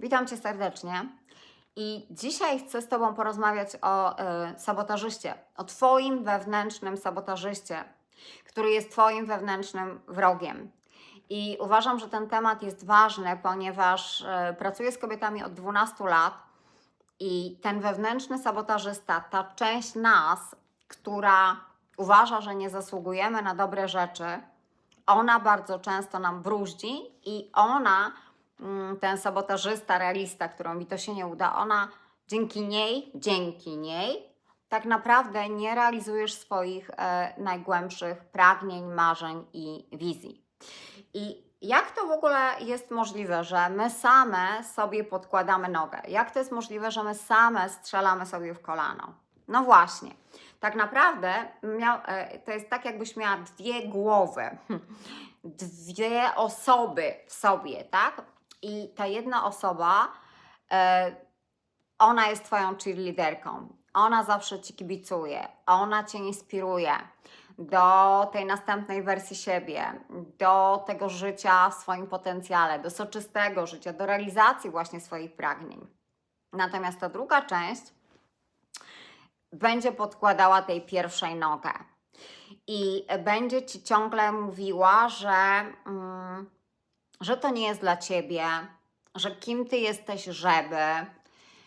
Witam Cię serdecznie. I dzisiaj chcę z Tobą porozmawiać o e, sabotażyście, o Twoim wewnętrznym sabotażyście, który jest Twoim wewnętrznym wrogiem. I uważam, że ten temat jest ważny, ponieważ e, pracuję z kobietami od 12 lat i ten wewnętrzny sabotażysta, ta część nas, która uważa, że nie zasługujemy na dobre rzeczy, ona bardzo często nam bruździ i ona, ten sabotażysta, realista, którą mi to się nie uda, ona dzięki niej, dzięki niej, tak naprawdę nie realizujesz swoich e, najgłębszych pragnień, marzeń i wizji. I jak to w ogóle jest możliwe, że my same sobie podkładamy nogę? Jak to jest możliwe, że my same strzelamy sobie w kolano? No właśnie. Tak naprawdę miał, e, to jest tak, jakbyś miała dwie głowy, dwie osoby w sobie, tak? I ta jedna osoba, e, ona jest Twoją cheerleaderką. Ona zawsze Ci kibicuje, ona Cię inspiruje do tej następnej wersji siebie, do tego życia w swoim potencjale, do soczystego życia, do realizacji właśnie swoich pragnień. Natomiast ta druga część będzie podkładała tej pierwszej nogę i będzie ci ciągle mówiła, że, mm, że to nie jest dla ciebie, że kim ty jesteś, żeby,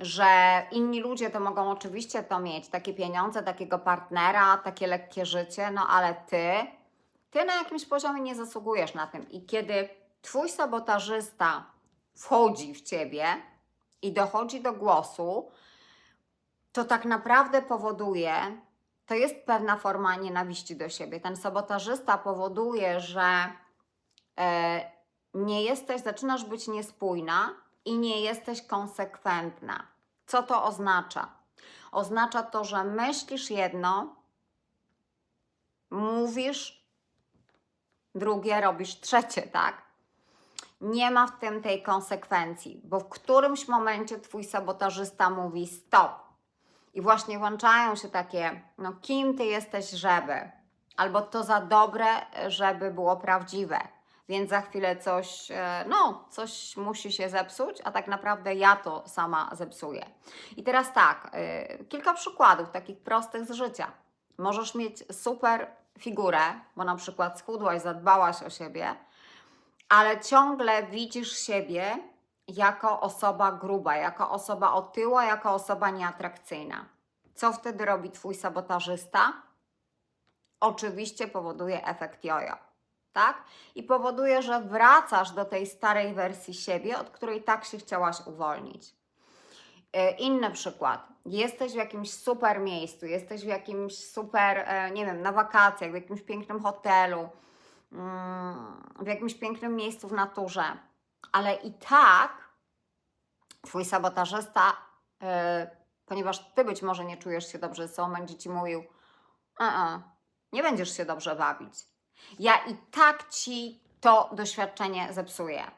że inni ludzie to mogą oczywiście to mieć, takie pieniądze, takiego partnera, takie lekkie życie, no ale ty, ty na jakimś poziomie nie zasługujesz na tym. I kiedy twój sabotażysta wchodzi w ciebie i dochodzi do głosu, to tak naprawdę powoduje, to jest pewna forma nienawiści do siebie. Ten sabotażysta powoduje, że e, nie jesteś, zaczynasz być niespójna i nie jesteś konsekwentna. Co to oznacza? Oznacza to, że myślisz jedno, mówisz drugie, robisz trzecie, tak? Nie ma w tym tej konsekwencji, bo w którymś momencie twój sabotażysta mówi stop. I właśnie włączają się takie, no kim ty jesteś, żeby, albo to za dobre, żeby było prawdziwe. Więc za chwilę coś, e, no, coś musi się zepsuć, a tak naprawdę ja to sama zepsuję. I teraz tak, y, kilka przykładów takich prostych z życia. Możesz mieć super figurę, bo na przykład schudłaś, zadbałaś o siebie, ale ciągle widzisz siebie jako osoba gruba, jako osoba otyła, jako osoba nieatrakcyjna. Co wtedy robi Twój sabotażysta? Oczywiście powoduje efekt jojo, tak? I powoduje, że wracasz do tej starej wersji siebie, od której tak się chciałaś uwolnić. E, Inny przykład. Jesteś w jakimś super miejscu, jesteś w jakimś super, e, nie wiem, na wakacjach, w jakimś pięknym hotelu, mm, w jakimś pięknym miejscu w naturze, ale i tak twój sabotażysta, e, ponieważ ty być może nie czujesz się dobrze ze sobą, będzie ci mówił: "E-e, nie będziesz się dobrze bawić. Ja i tak ci to doświadczenie zepsuję.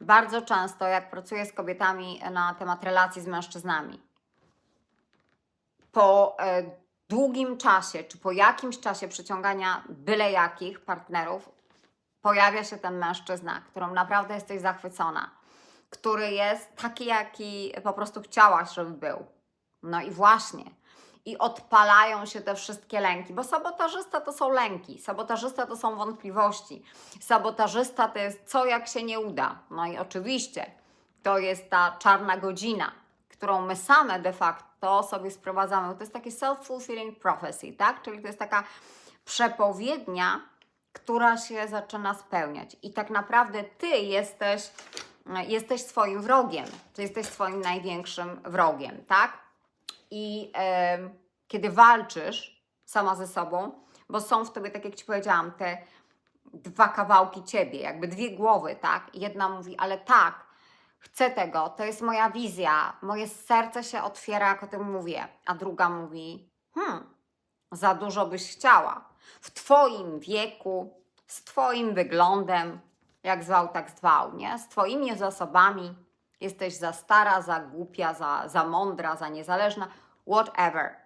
Bardzo często, jak pracuję z kobietami na temat relacji z mężczyznami, po e, długim czasie, czy po jakimś czasie przyciągania byle jakich partnerów, pojawia się ten mężczyzna, którym naprawdę jesteś zachwycona, który jest taki, jaki po prostu chciałaś, żeby był. No i właśnie. I odpalają się te wszystkie lęki, bo sabotażysta to są lęki, sabotażysta to są wątpliwości, sabotażysta to jest co, jak się nie uda. No i oczywiście to jest ta czarna godzina, którą my same de facto sobie sprowadzamy. To jest takie self-fulfilling prophecy, tak? Czyli to jest taka przepowiednia, która się zaczyna spełniać. I tak naprawdę ty jesteś, jesteś swoim wrogiem. Ty jesteś swoim największym wrogiem, tak? I em, kiedy walczysz sama ze sobą, bo są w tobie, tak jak ci powiedziałam, te dwa kawałki ciebie, jakby dwie głowy, tak? Jedna mówi, ale tak, chcę tego, to jest moja wizja, moje serce się otwiera, jak o tym mówię, a druga mówi, hmm, za dużo byś chciała. W Twoim wieku, z Twoim wyglądem, jak zwał, tak zwał, nie? Z Twoimi zasobami jesteś za stara, za głupia, za, za mądra, za niezależna, whatever.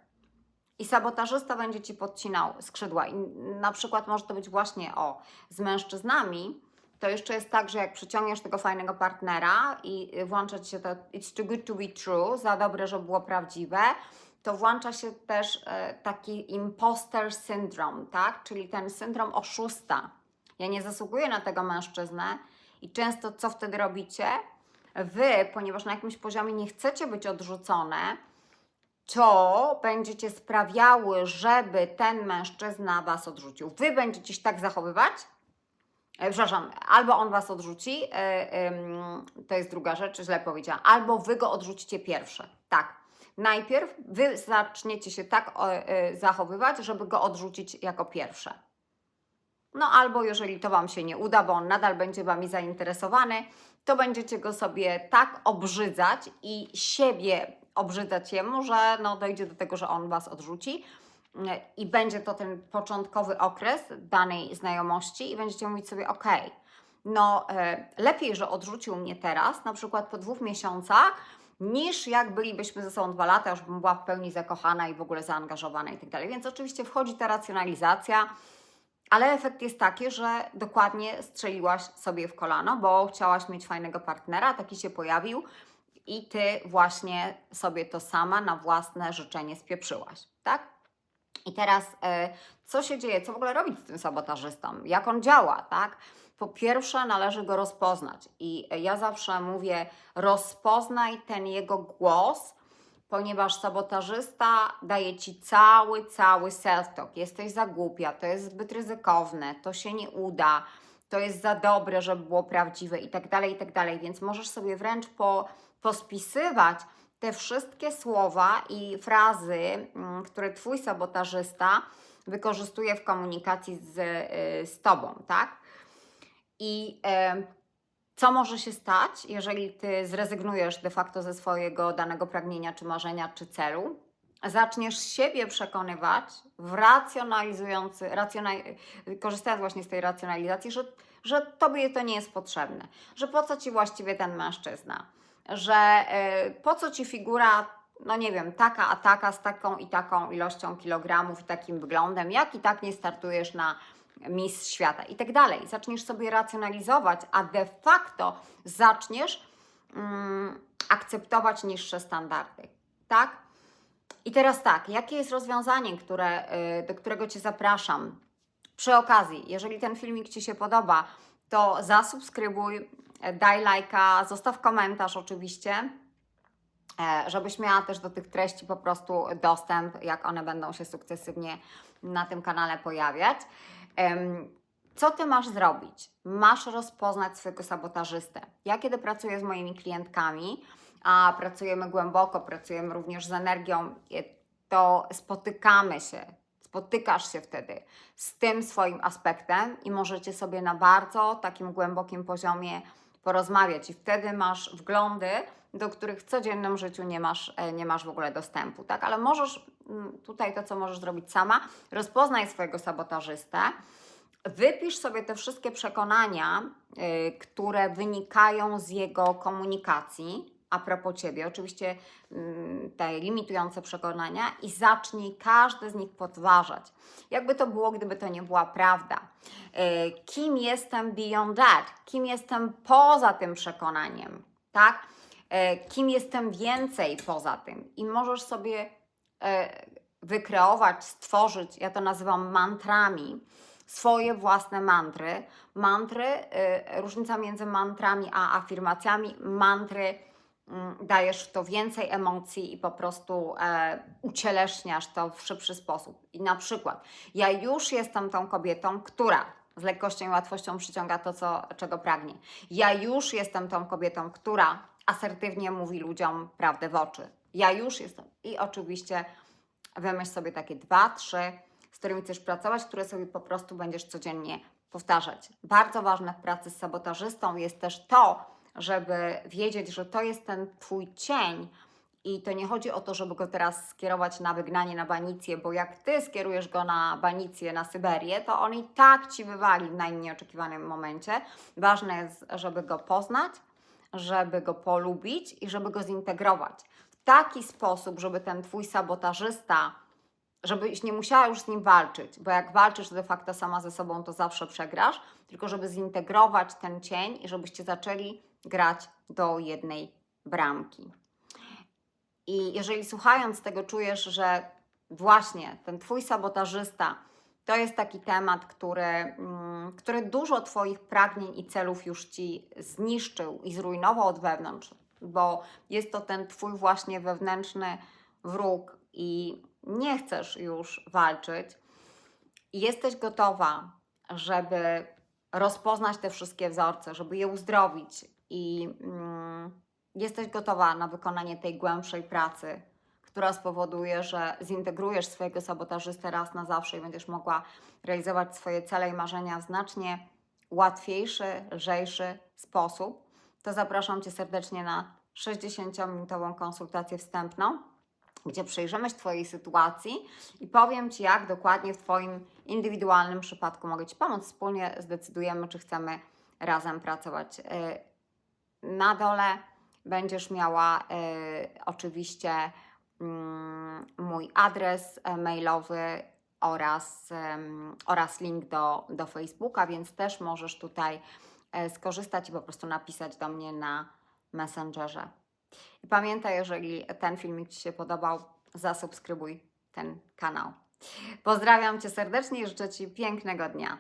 I sabotażysta będzie ci podcinał skrzydła. I na przykład może to być właśnie o z mężczyznami, to jeszcze jest tak, że jak przyciągniesz tego fajnego partnera i włącza ci się to it's too good to be true, za dobre, żeby było prawdziwe, to włącza się też e, taki imposter syndrome, tak? Czyli ten syndrom oszusta. Ja nie zasługuję na tego mężczyznę i często co wtedy robicie? Wy, ponieważ na jakimś poziomie nie chcecie być odrzucone, to będziecie sprawiały, żeby ten mężczyzna was odrzucił. Wy będziecie się tak zachowywać, e, przepraszam, albo on was odrzuci, e, to jest druga rzecz, źle powiedziałam, albo wy go odrzucicie pierwsze. Tak. Najpierw wy zaczniecie się tak e, zachowywać, żeby go odrzucić jako pierwsze. No albo jeżeli to Wam się nie uda, bo on nadal będzie Wami zainteresowany, to będziecie go sobie tak obrzydzać i siebie obrzydzać jemu, że no, dojdzie do tego, że on Was odrzuci. I będzie to ten początkowy okres danej znajomości i będziecie mówić sobie, ok, no e, lepiej, że odrzucił mnie teraz, na przykład po dwóch miesiącach, niż jak bylibyśmy ze sobą dwa lata, już bym była w pełni zakochana i w ogóle zaangażowana i tak dalej. Więc oczywiście wchodzi ta racjonalizacja, ale efekt jest taki, że dokładnie strzeliłaś sobie w kolano, bo chciałaś mieć fajnego partnera, taki się pojawił i ty właśnie sobie to sama na własne życzenie spieprzyłaś, tak? I teraz, e, co się dzieje? Co w ogóle robić z tym sabotażystą? Jak on działa, tak? Po pierwsze, należy go rozpoznać. I ja zawsze mówię, rozpoznaj ten jego głos, ponieważ sabotażysta daje ci cały, cały self-talk. Jesteś za głupia, to jest zbyt ryzykowne, to się nie uda, to jest za dobre, żeby było prawdziwe i tak dalej, i tak dalej. Więc możesz sobie wręcz po, pospisywać te wszystkie słowa i frazy, mm, które twój sabotażysta wykorzystuje w komunikacji z, y, z tobą, tak? I co może się stać, jeżeli ty zrezygnujesz de facto ze swojego danego pragnienia, czy marzenia, czy celu? Zaczniesz siebie przekonywać w racjonalizujący, racjonal, korzystając właśnie z tej racjonalizacji, że, że tobie to nie jest potrzebne, że po co ci właściwie ten mężczyzna, że y, po co ci figura, no nie wiem, taka a taka, z taką i taką ilością kilogramów i takim wyglądem, jak i tak nie startujesz na Miss Świata i tak dalej. Zaczniesz sobie racjonalizować, a de facto zaczniesz mm, akceptować niższe standardy, tak? I teraz tak, jakie jest rozwiązanie, które, y, do którego Cię zapraszam? Przy okazji, jeżeli ten filmik Ci się podoba, to zasubskrybuj, daj lajka, zostaw komentarz oczywiście, e, żebyś miała też do tych treści po prostu dostęp, jak one będą się sukcesywnie na tym kanale pojawiać. Co ty masz zrobić? Masz rozpoznać swojego sabotażystę. Ja, kiedy pracuję z moimi klientkami, a pracujemy głęboko, pracujemy również z energią, e, to spotykamy się, spotykasz się wtedy z tym swoim aspektem i możecie sobie na bardzo takim głębokim poziomie porozmawiać i wtedy masz wglądy, do których w codziennym życiu nie masz, e, nie masz w ogóle dostępu, tak? Ale możesz, mm, tutaj to, co możesz zrobić sama, rozpoznaj swojego sabotażystę, wypisz sobie te wszystkie przekonania, y, które wynikają z jego komunikacji, a propos Ciebie, oczywiście mm, te limitujące przekonania i zacznij każdy z nich podważać. Jakby to było, gdyby to nie była prawda. Y, Kim jestem beyond that? Kim jestem poza tym przekonaniem? Tak? Y, Kim jestem więcej poza tym? I możesz sobie y, wykreować, stworzyć, ja to nazywam mantrami, swoje własne mantry. Mantry, y, różnica między mantrami a afirmacjami, mantry dajesz w to więcej emocji i po prostu e, ucieleśniasz to w szybszy sposób. I na przykład, ja już jestem tą kobietą, która z lekkością i łatwością przyciąga to, co, czego pragnie. Ja już jestem tą kobietą, która asertywnie mówi ludziom prawdę w oczy. Ja już jestem. I oczywiście wymyśl sobie takie dwa, trzy, z którymi chcesz pracować, które sobie po prostu będziesz codziennie powtarzać. Bardzo ważne w pracy z sabotażystą jest też to, żeby wiedzieć, że to jest ten Twój cień i to nie chodzi o to, żeby go teraz skierować na wygnanie, na banicję, bo jak Ty skierujesz go na banicję, na Syberię, to on i tak Ci wywali w najmniej oczekiwanym momencie. Ważne jest, żeby go poznać, żeby go polubić i żeby go zintegrować w taki sposób, żeby ten Twój sabotażysta żebyś nie musiała już z nim walczyć, bo jak walczysz de facto sama ze sobą, to zawsze przegrasz, tylko żeby zintegrować ten cień i żebyście zaczęli grać do jednej bramki. I jeżeli słuchając tego czujesz, że właśnie ten twój sabotażysta to jest taki temat, który, mm, który dużo Twoich pragnień i celów już Ci zniszczył i zrujnował od wewnątrz, bo jest to ten Twój właśnie wewnętrzny wróg i nie chcesz już walczyć, i jesteś gotowa, żeby rozpoznać te wszystkie wzorce, żeby je uzdrowić i mm, jesteś gotowa na wykonanie tej głębszej pracy, która spowoduje, że zintegrujesz swojego sabotażystę raz na zawsze i będziesz mogła realizować swoje cele i marzenia w znacznie łatwiejszy, lżejszy sposób, to zapraszam Cię serdecznie na 60-minutową konsultację wstępną, gdzie przyjrzymy się Twojej sytuacji i powiem Ci, jak dokładnie w Twoim indywidualnym przypadku mogę Ci pomóc. Wspólnie zdecydujemy, czy chcemy razem pracować. Na dole będziesz miała yy, oczywiście mm, mój adres e, mailowy oraz, em, oraz link do, do Facebooka, więc też możesz tutaj e, skorzystać i po prostu napisać do mnie na Messengerze. I pamiętaj, jeżeli ten filmik Ci się podobał, zasubskrybuj ten kanał. Pozdrawiam Cię serdecznie i życzę Ci pięknego dnia.